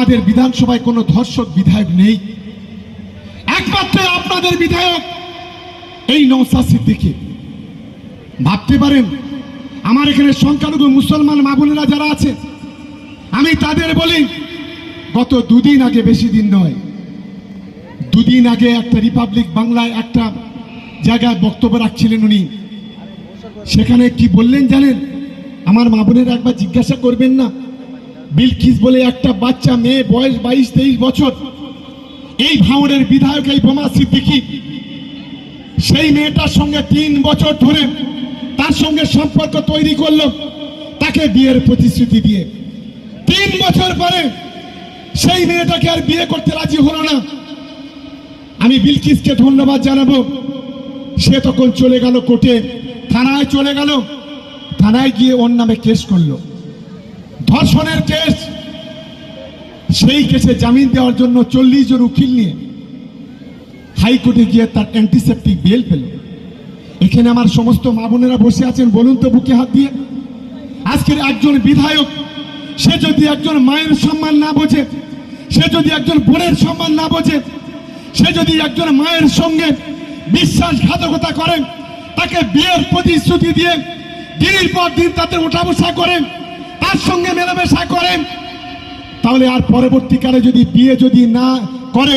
আমাদের বিধানসভায় কোনো ধর্ষক বিধায়ক নেই। একমাত্র আপনাদের বিধায়ক এই নৌসা সিদ্দিকি। ভাবতে পারেন, আমার এখানে সংখ্যালঘু মুসলমান মা বোনেরা যারা আছে, আমি তাদের বলি, গত দুদিন আগে বেশি দিন নয়, দুদিন আগে একটা রিপাবলিক বাংলায় একটা জায়গায় বক্তব্য রাখছিলেন উনি। সেখানে কি বললেন জানেন? আমার মা একবার জিজ্ঞাসা করবেন না। বিলকিস বলে একটা বাচ্চা মেয়ে, বয়স বাইশ, তেইশ বছর। এই ভাঙড়ের বিধায়ক এই বোমা সিদ্দিকি। সেই মেয়েটার সঙ্গে তিন বছর ধরে তার সঙ্গে সম্পর্ক তৈরি করল, তাকে বিয়ের প্রতিশ্রুতি দিয়ে। তিন বছর পরে সেই মেয়েটাকে আর বিয়ে করতে রাজি হলো না। আমি বিলকিসকে ধন্যবাদ জানাব। সে তখন চলে গেল কোর্টে, থানায় চলে গেল। থানায় গিয়ে ওর নামে কেস করল। ধর্ষণের কেস, সেই কেসে জামিন দেওয়ার জন্য চল্লিশ জন উকিল নিয়ে হাইকোর্টে গিয়ে তার অ্যান্টিসেপ্টিক বেল পেল। এখানে আমার সমস্ত মা বোনেরা বসে আছেন, বলুন তো বুকে হাত দিয়ে। আজকের একজন বিধায়ক, সে যদি একজন মায়ের সম্মান না বোঝে, সে যদি একজন বোনের সম্মান না বোঝে, সে যদি একজন মায়ের সঙ্গে বিশ্বাসঘাতকতা করেন তাকে বিয়ের প্রতিশ্রুতি দিয়ে দিনের পর দিন তাতে ওঠা বসা করেন তার সঙ্গে মেলামেশা করেন, তাহলে আর পরবর্তীকালে যদি বিয়ে যদি না করে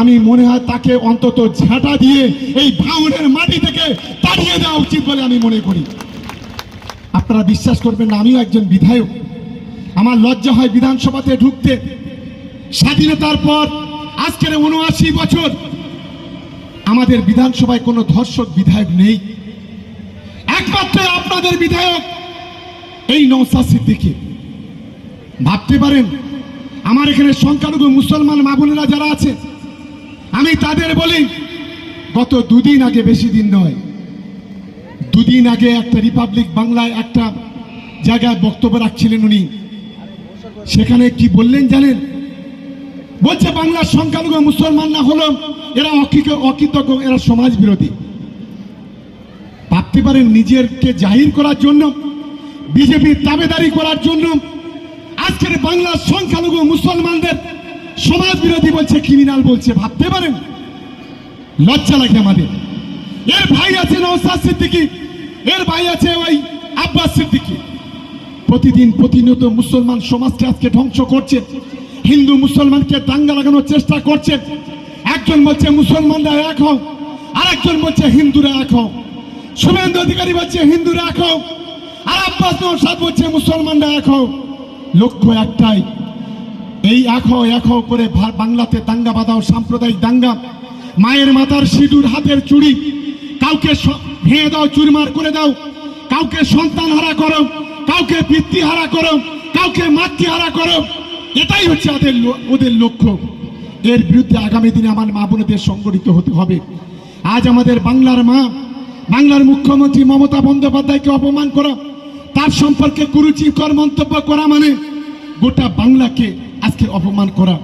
আমি মনে হয় তাকে অন্তত ঝাঁটা দিয়ে এই ভাঙনের মাটি থেকে তাড়িয়ে দেওয়া উচিত বলে আমি মনে করি। আপনারা বিশ্বাস করবেন না, আমিও একজন বিধায়ক। আমার লজ্জা হয় বিধানসভাতে ঢুকতে। স্বাধীনতার পর আজকের উনআশি বছর আমাদের বিধানসভায় কোনো ধর্ষক বিধায়ক নেই। একমাত্র আপনাদের বিধায়ক এই নৌসা সিদ্দিকী, ভাবতে পারেন, আমার এখানে সংখ্যালঘু মুসলমান মা যারা আছে, আমি তাদের বলি, গত দুদিন আগে বেশি দিন নয়, দুদিন আগে একটা রিপাবলিক বাংলায় একটা জায়গায় বক্তব্য রাখছিলেন উনি। সেখানে কি বললেন জানেন? বলছে, বাংলার সংখ্যালঘু মুসলমান না হলো, এরা অকৃত- অকৃতজ্ঞ, এরা সমাজ বিরোধী ভাবতে পারেন, নিজেরকে জাহির করার জন্য বিজেপির দাবেদারি করার জন্য আজকের বাংলার সংখ্যালঘু মুসলমানদের সমাজ বিরোধী বলছে ক্রিমিনাল বলছে, ভাবতে পারেন? লজ্জা লাগে আমাদের। এর ভাই আছে নওসাদ সিদ্দিকি, এর ভাই আছে ওই আব্বাস সিদ্দিকি। প্রতিদিন প্রতিনিয়ত মুসলমান সমাজকে আজকে ধ্বংস করছে, হিন্দু মুসলমানকে দাঙ্গা লাগানোর চেষ্টা করছে। একজন বলছে, মুসলমানরা এক হও। আরেকজন বলছে, হিন্দুরা এক হও। শুভেন্দু অধিকারী বলছে, হিন্দুরা এক হও। আর আব্বাস নৌসাদ বলছে, মুসলমানরা এক হও লক্ষ্য একটাই। এই এক হও এক হও করে বাংলাতে দাঙ্গা বাঁধাও, সাম্প্রদায়িক দাঙ্গা। মায়ের মাথার সিঁদুর, হাতের চুড়ি। কাউকে ভেঙে দাও, চুরমার করে দাও। কাউকে সন্তান হারা করো, কাউকে পিতৃ হারা করো, কাউকে মাতৃ হারা করো। এটাই হচ্ছে ওদের ওদের লক্ষ্য। এর বিরুদ্ধে আগামী দিনে আমার মা বোনেদের সংগঠিত হতে হবে। আজ আমাদের বাংলার মা, বাংলার মুখ্যমন্ত্রী মমতা বন্দ্যোপাধ্যায়কে অপমান করা তার সম্পর্কে কুরুচিকর মন্তব্য করা মানে গোটা বাংলাকে আজকে অপমান করা।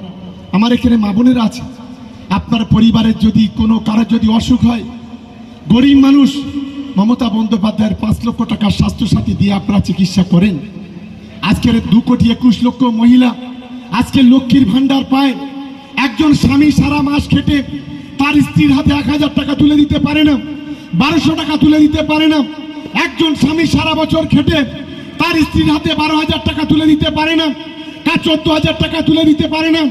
আমার এখানে মা বোনেরা আছে। আপনার পরিবারের যদি কোনো কারও যদি অসুখ হয়, গরিব মানুষ মমতা বন্দ্যোপাধ্যায়ের পাঁচ লক্ষ টাকার স্বাস্থ্যসাথী দিয়ে আপনারা চিকিৎসা করেন। আজকের দু কোটি একুশ লক্ষ মহিলা আজকে লক্ষ্মীর ভান্ডার পায়। একজন স্বামী সারা মাস খেটে তার স্ত্রীর হাতে এক হাজার টাকা তুলে দিতে পারে না, বারোশো টাকা তুলে দিতে পারে না। একজন স্বামী সারা বছর খেটে তার স্ত্রীর হাতে বারো হাজার টাকা তুলে দিতে পারে না, তার চোদ্দ হাজার টাকা তুলে দিতে পারে না।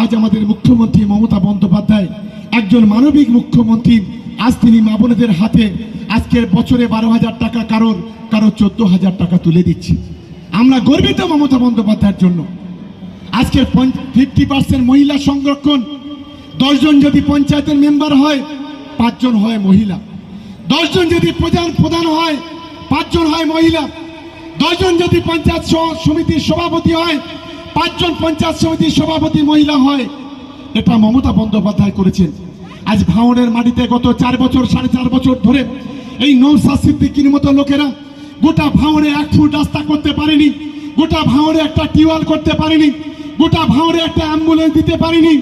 আজ আমাদের মুখ্যমন্ত্রী মমতা বন্দ্যোপাধ্যায় একজন মানবিক মুখ্যমন্ত্রী, আজ তিনি মা বোনেদের হাতে আজকের বছরে বারো হাজার টাকা কারোর কারও চোদ্দ হাজার টাকা তুলে দিচ্ছি। আমরা গর্বিত মমতা বন্দ্যোপাধ্যায়ের জন্য। আজকের ফিফটি পার্সেন্ট মহিলা সংরক্ষণ দশজন যদি পঞ্চায়েতের মেম্বার হয়, পাঁচজন হয় মহিলা। দশজন যদি প্রধান প্রধান হয়, পাঁচজন হয় মহিলা, দশজন যদি পঞ্চায়েত সমিতির সভাপতি হয়, পাঁচজন পঞ্চায়েত সমিতির সভাপতি মহিলা হয়। এটা মমতা বন্দ্যোপাধ্যায় করেছেন। আজ ভাঙনের মাটিতে গত চার বছর, সাড়ে চার বছর ধরে এই নৌসা সিদ্দিকির মতো লোকেরা গোটা ভাঙনে এক ফুট রাস্তা করতে পারেনি, গোটা ভাঙনে একটা টিউবওয়েল করতে পারেনি, গোটা ভাঙনে একটা অ্যাম্বুলেন্স দিতে পারেনি।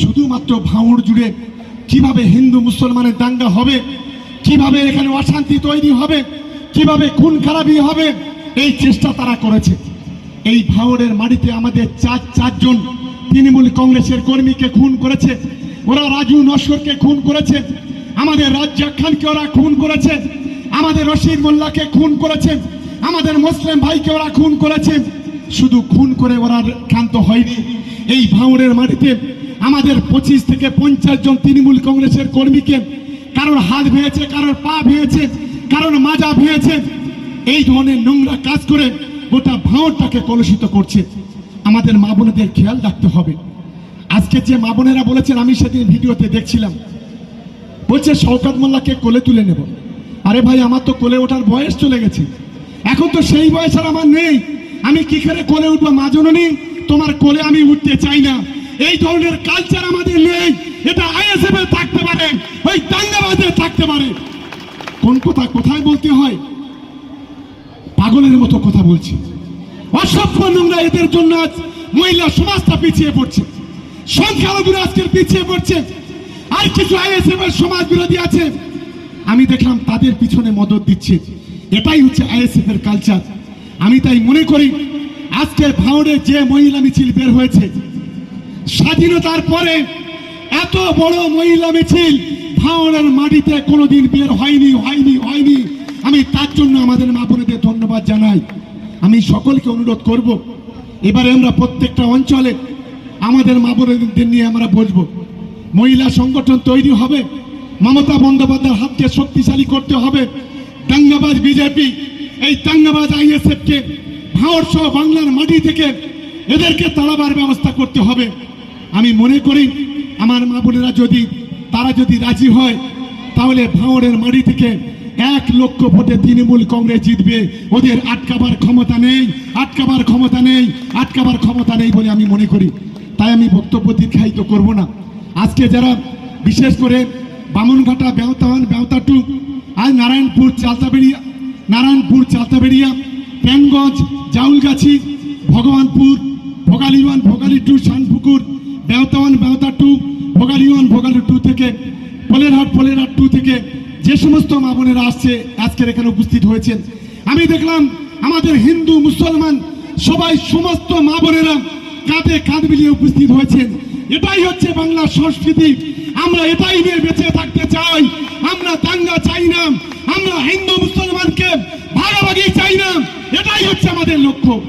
শুধুমাত্র ভাঙড় জুড়ে কীভাবে হিন্দু মুসলমানের দাঙ্গা হবে কীভাবে এখানে অশান্তি তৈরি হবে? কীভাবে খুন খারাপি হবে? এই চেষ্টা তারা করেছে। এই ভাঙড়ের মাটিতে আমাদের চার, চারজন তৃণমূল কংগ্রেসের কর্মীকে খুন করেছে। ওরা রাজু নস্করকে খুন করেছে। আমাদের রাজ্জাক খানকে ওরা খুন করেছে। আমাদের রশিদ মোল্লাকে খুন করেছে। আমাদের মুসলিম ভাইকে ওরা খুন করেছে। শুধু খুন করে ওরা ক্ষান্ত হয়নি। এই ভাঙড়ের মাটিতে আমাদের পঁচিশ থেকে পঞ্চাশ জন তৃণমূল কংগ্রেসের কর্মীকে কারোর হাত ভেঙেছে, কারোর পা ভেঙেছে, কারোর মাজা ভেঙেছে। এই ধরনের নোংরা কাজ করে গোটা ভাঁড়টাকে কলুষিত করছে। আমাদের মা বোনেদের খেয়াল রাখতে হবে। আজকে যে মা বোনেরা বলেছেন, আমি সেদিন ভিডিওতে দেখছিলাম। বলছে, শওকাত মোল্লাকে কোলে তুলে নেব। আরে ভাই, আমার তো কোলে ওঠার বয়স চলে গেছে। এখন তো সেই বয়স আর আমার নেই। আমি কি করে কোলে উঠবো? মা জননী, তোমার কোলে আমি উঠতে চাই না। এই ধরনের কালচার আমাদের নেই। এটা আইএসএফ থাকতে পারে, ওই দাঙ্গাবাজে থাকতে পারে। কোন কথা, কোথায় বলতে হয়? পাগলের মতো কথা বলছি। অসভ্য নোংরা এদের জন্য আজ মহিলা সমাজটা পিছিয়ে পড়ছে। সংখ্যালঘুরা আজকের পিছিয়ে পড়ছে। আর কিছু আইএসএফ এর সমাজ বিরোধী আছে। আমি দেখলাম তাদের পিছনে মদত দিচ্ছে। এটাই হচ্ছে আইএসএফ এর কালচার আমি তাই মনে করি, আজকের ভাঁড়ে যে মহিলা মিছিল বের হয়েছে, স্বাধীনতার পরে এত বড় মহিলা মিছিল ভাঙনের মাটিতে কোনোদিন বের হয়নি হয়নি হয়নি। আমি তার জন্য আমাদের মা বোনেদের ধন্যবাদ জানাই। আমি সকলকে অনুরোধ করব, এবারে আমরা প্রত্যেকটা অঞ্চলে আমাদের মা বোনেদের নিয়ে আমরা বসবো। মহিলা সংগঠন তৈরি হবে, মমতা বন্দ্যোপাধ্যায়ের হাতকে শক্তিশালী করতে হবে। দাঙ্গাবাজ বিজেপি, এই দাঙ্গাবাজ আইএসএফ কে ভারত সহ বাংলার মাটি থেকে এদেরকে তাড়াবার ব্যবস্থা করতে হবে। আমি মনে করি আমার মা বোনেরা যদি, তারা যদি রাজি হয়, তাহলে ভাঙড়ের মাটি থেকে এক লক্ষ ভোটে তৃণমূল কংগ্রেস জিতবে। ওদের আটকাবার ক্ষমতা নেই, আটকাবার ক্ষমতা নেই, আটকাবার ক্ষমতা নেই বলে আমি মনে করি। তাই আমি বক্তব্য দীর্ঘায়িত করব না। আজকে যারা বিশেষ করে বামনঘাটা বেহতান বেহতাটু আর Narayanpur Chaltaberia Narayanpur, Chaltaberia, Panganj, Jaulgachhi, Bhagabanpur Bhogali one Bhogali two Shanpukur Behta one Behta two Bhogali one Bhogali two থেকে পোলেরহাট পোলেরহাট টু থেকে যে সমস্ত মা বোনেরা আসছে, আজকের এখানে উপস্থিত হয়েছেন। আমি দেখলাম আমাদের হিন্দু, মুসলমান, সবাই সমস্ত মা বোনেরা কাঁধে কাঁধ মিলিয়ে উপস্থিত হয়েছেন। এটাই হচ্ছে বাংলার সংস্কৃতি। আমরা এটাই নিয়ে বেঁচে থাকতে চাই। আমরা দাঙ্গা চাই না। আমরা হিন্দু, মুসলমানকে ভাগাভাগি চাই না। এটাই হচ্ছে আমাদের লক্ষ্য।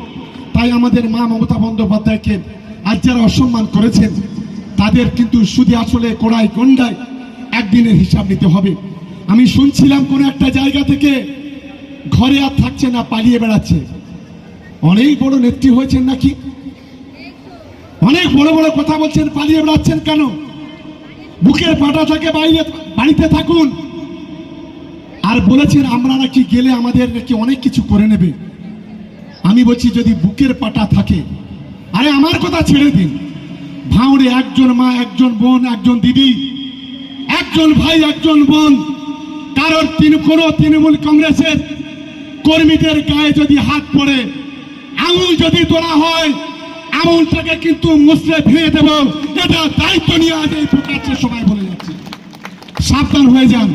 তাই আমাদের মা মমতা বন্দ্যোপাধ্যায়কে আজ যারা অসম্মান করেছেন, তাদের কিন্তু শুধু আসলে কোড়ায় গন্ডায় একদিনের হিসাব নিতে হবে। আমি শুনছিলাম কোন একটা জায়গা থেকে ঘরে আর থাকছে না, পালিয়ে বেড়াচ্ছে। অনেক বড় নেত্রী হয়েছেন নাকি? অনেক বড় বড় কথা বলছেন, পালিয়ে বেড়াচ্ছেন কেন? বুকের পাটা থাকে বাইরে, বাড়িতে থাকুন। আর বলেছেন, আমরা নাকি গেলে আমাদের নাকি অনেক কিছু করে নেবে। আমি বলছি, যদি বুকের পাটা থাকে আরে আমার কথা ছেড়ে দিন। ভাঁড়ে একজন মা, একজন বোন, একজন দিদি, একজন ভাই, একজন বোন, কারোর তিন কোনো তৃণমূল কংগ্রেসের কর্মীদের গায়ে যদি হাত পড়ে, আঙুল যদি তোলা হয়, আঙুলটাকে কিন্তু মুসলে ভেঙে দেব। এটা দায়িত্ব নিয়ে আজ এই প্রকাশ্যে সবাই বলে যাচ্ছে। সাবধান হয়ে যান।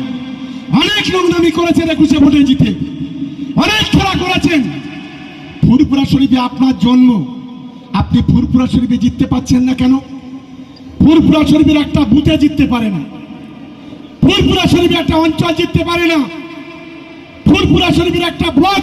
অনেক নোংরামি করেছেন একুশে ভোটে জিতে। অনেক খেলা করেছেন। ফুরপুরা শরীফে আপনার জন্ম। আপনি ফুরপুরা শরীফে জিততে পাচ্ছেন না কেন? ফুরপুরা শরীফের একটা বুথে জিততে পারে না। ফুরপুরা শরীফের একটা অঞ্চল জিততে পারে না। ফুরপুরা শরীফের একটা ব্লক